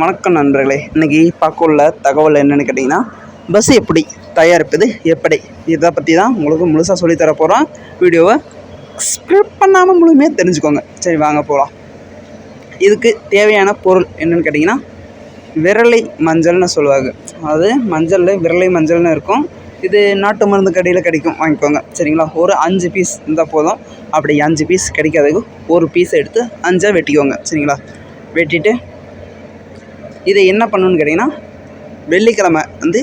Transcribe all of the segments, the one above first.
வணக்கம் நண்பர்களே. இன்றைக்கி பார்க்க உள்ள தகவல் என்னென்னு கேட்டிங்கன்னா பஸ் எப்படி தயாரிப்பது எப்படி? இதை பற்றி தான் உங்களுக்கு முழுசாக சொல்லித்தர போகிறோம் வீடியோவை ஸ்கிரிப்ட் பண்ணாமல் முழுமையாக தெரிஞ்சுக்கோங்க. சரி வாங்க போகலாம் இதுக்கு தேவையான பொருள் என்னென்னு கேட்டிங்கன்னா விரலை மஞ்சள்னு சொல்லுவாங்க. அதாவது மஞ்சளில் விரலை மஞ்சள்னு இருக்கும். இது நாட்டு மருந்து கடையில் கிடைக்கும். வாங்கிக்கோங்க. சரிங்களா? ஒரு அஞ்சு பீஸ் இருந்தால் போதும். அப்படி அஞ்சு பீஸ் கிடைக்காததுக்கு ஒரு பீஸ் எடுத்து அஞ்சாக வெட்டிக்கோங்க. சரிங்களா? வெட்டிட்டு இதை என்ன பண்ணணுன்னு கேட்டிங்கன்னா வெள்ளிக்கிழமை வந்து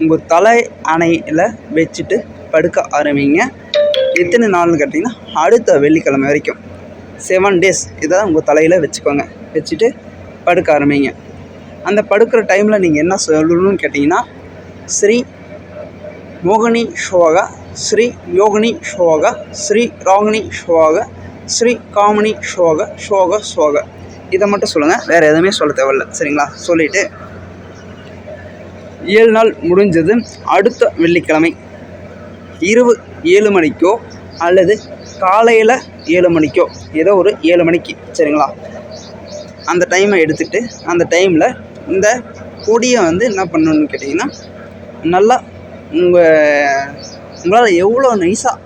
உங்கள் தலை அணையில் வச்சுட்டு படுக்க ஆரம்பிங்க. எத்தனை நாள்னு கேட்டிங்கன்னா அடுத்த வெள்ளிக்கிழமை வரைக்கும். செவன் டேஸ் இதை உங்கள் தலையில் வச்சுக்கோங்க. வச்சுட்டு படுக்க ஆரம்பிங்க. அந்த படுக்கிற டைமில் நீங்கள் என்ன சொல்லணும்னு கேட்டிங்கன்னா ஸ்ரீ மோகினி ஷோக ஸ்ரீ யோகினி ஷோக ஸ்ரீ ராகினி ஷோக ஸ்ரீ காமினி ஷோக ஷோக. சோக இதை மட்டும் சொல்லுங்கள் வேறு எதுவுமே சொல்ல தேவையில்ல. சரிங்களா? சொல்லிவிட்டு ஏழு நாள் முடிஞ்சது. அடுத்த வெள்ளிக்கிழமை இரவு ஏழு மணிக்கோ அல்லது காலையில் ஏழு மணிக்கோ ஏதோ ஒரு ஏழு மணிக்கு சரிங்களா? அந்த டைமை எடுத்துகிட்டு அந்த டைமில் இந்த பொடியை வந்து என்ன பண்ணணும்னு கேட்டிங்கன்னா நல்லா உங்கள் உங்களால் எவ்வளோ நைஸாக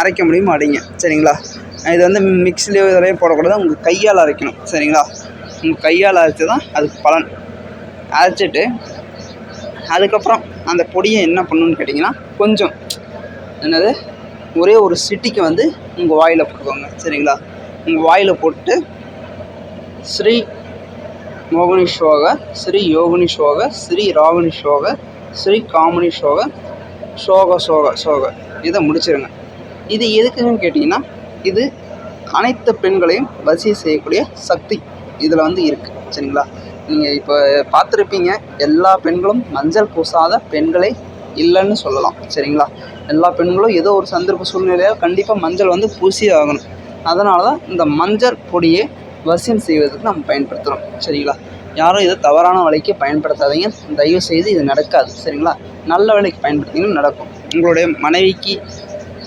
அரைக்க முடியுமோ அடைங்க சரிங்களா? இது வந்து மிக்சிலேயோ இதெல்லாம் போடக்கூடாது. உங்கள் கையால் அரைக்கணும். சரிங்களா? உங்கள் கையால் அரைச்சி தான் அதுக்கு பலன். அரைச்சிட்டு அதுக்கப்புறம் அந்த பொடியை என்ன பண்ணுன்னு கேட்டிங்கன்னா கொஞ்சம் என்னது? ஒரே ஒரு சிட்டிக்கு வந்து உங்கள் வாயில் போட்டுக்கோங்க. சரிங்களா? உங்கள் வாயில் போட்டு ஸ்ரீ மோகனி ஷோக ஸ்ரீ யோகினி ஸ்ரீ ராகினி ஷோக ஸ்ரீ காமினி ஷோக சோக சோக சோக. இதை முடிச்சிருங்க. இது எதுக்குன்னு கேட்டிங்கன்னா இது அனைத்து பெண்களையும் வசிய செய்யக்கூடிய சக்தி இதில் வந்து இருக்குது சரிங்களா? நீங்கள் இப்போ பார்த்துருப்பீங்க எல்லா பெண்களும் மஞ்சள் பூசாத பெண்களே இல்லைன்னு சொல்லலாம் சரிங்களா? எல்லா பெண்களும் ஏதோ ஒரு சந்தர்ப்ப சூழ்நிலையால் கண்டிப்பாக மஞ்சள் வந்து பூசி ஆகணும். அதனால தான் இந்த மஞ்சள் பொடியை வசியம் செய்வதற்கு நம்ம பயன்படுத்துகிறோம் சரிங்களா? யாரும் இதை தவறான வழிக்கு பயன்படுத்தாதீங்க தயவு செய்து இது நடக்காது சரிங்களா? நல்ல வேலைக்கு பயன்படுத்திங்கன்னா நடக்கும். உங்களுடைய மனைவிக்கு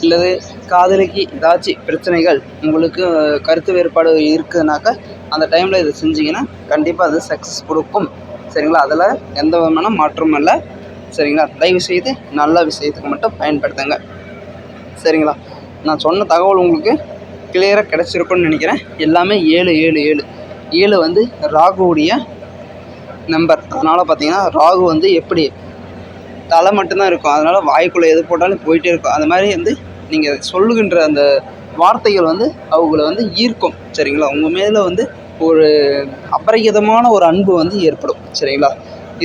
இல்லது காதலிக்கு ஏதாச்சும் பிரச்சனைகள் உங்களுக்கு கருத்து வேறுபாடு இருக்குதுனாக்கா அந்த டைமில் இதை செஞ்சிங்கன்னா கண்டிப்பாக அது சக்ஸஸ் கொடுக்கும். சரிங்களா? அதில் எந்த விதமான மாற்றமும் இல்லை. சரிங்களா? தயவு செய்து நல்ல விஷயத்துக்கு மட்டும் பயன்படுத்துங்க. சரிங்களா? நான் சொன்ன தகவல் உங்களுக்கு கிளியராக கிடச்சிருக்குன்னு நினைக்கிறேன். எல்லாமே ஏழு ஏழு ஏழு. ஏழு வந்து ராகுவுடைய நம்பர் அதனால் பார்த்தீங்கன்னா ராகு வந்து எப்படி தலை மட்டும்தான் இருக்கும். அதனால் வாய்க்குள்ளே எது போட்டாலும் போயிட்டே இருக்கும். அது மாதிரி வந்து நீங்கள் சொல்லுகின்ற அந்த வார்த்தைகள் வந்து அவங்கள வந்து ஈர்க்கும் சரிங்களா? உங்கள் மேலே வந்து ஒரு அபரிகிதமான ஒரு அன்பு வந்து ஏற்படும் சரிங்களா?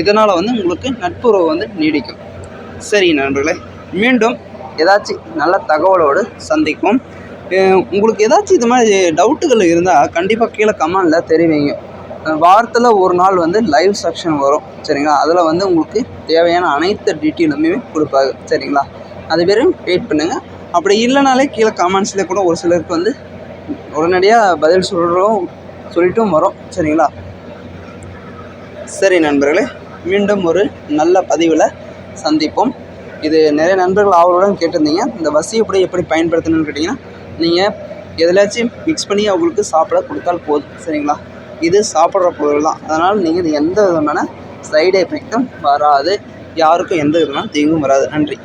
இதனால் வந்து உங்களுக்கு நட்புறவு வந்து நீடிக்கும். சரி நண்பர்களே மீண்டும் ஏதாச்சும் நல்ல தகவலோடு சந்திப்போம். உங்களுக்கு ஏதாச்சும் இது மாதிரி டவுட்டுகள் இருந்தால் கண்டிப்பாக கீழே கமெண்டில் தெரிவிங்க. வாரத்தில் ஒரு நாள் வந்து லைவ் செக்ஷன் வரும் சரிங்களா? அதில் வந்து உங்களுக்கு தேவையான அனைத்து டீட்டெயிலுமே கொடுப்பாங்க சரிங்களா? அது பேரும் வெயிட் பண்ணுங்கள் அப்படி இல்லைனாலே கீழே கமெண்ட்ஸில் கூட ஒரு சிலருக்கு வந்து உடனடியாக பதில் சொல்கிறோம் சொல்லிட்டும் வரோம். சரிங்களா? சரி நண்பர்களே மீண்டும் ஒரு நல்ல பதிவில் சந்திப்போம். இது நிறைய நண்பர்கள் ஆவலுடன் கேட்டிருந்தீங்க. இந்த வசி எப்படி எப்படி பயன்படுத்தணும்னு கேட்டிங்கன்னா நீங்கள் எதுலாச்சும் மிக்ஸ் பண்ணி அவங்களுக்கு சாப்பிட கொடுத்தால் போதும். சரிங்களா? இது சாப்பிட்ற பொருள் தான். அதனால் நீங்கள் இது எந்த விதமான சைடு எஃபெக்டும் வராது. யாருக்கும் எந்த விதமான தீங்கும் வராது. நன்றி.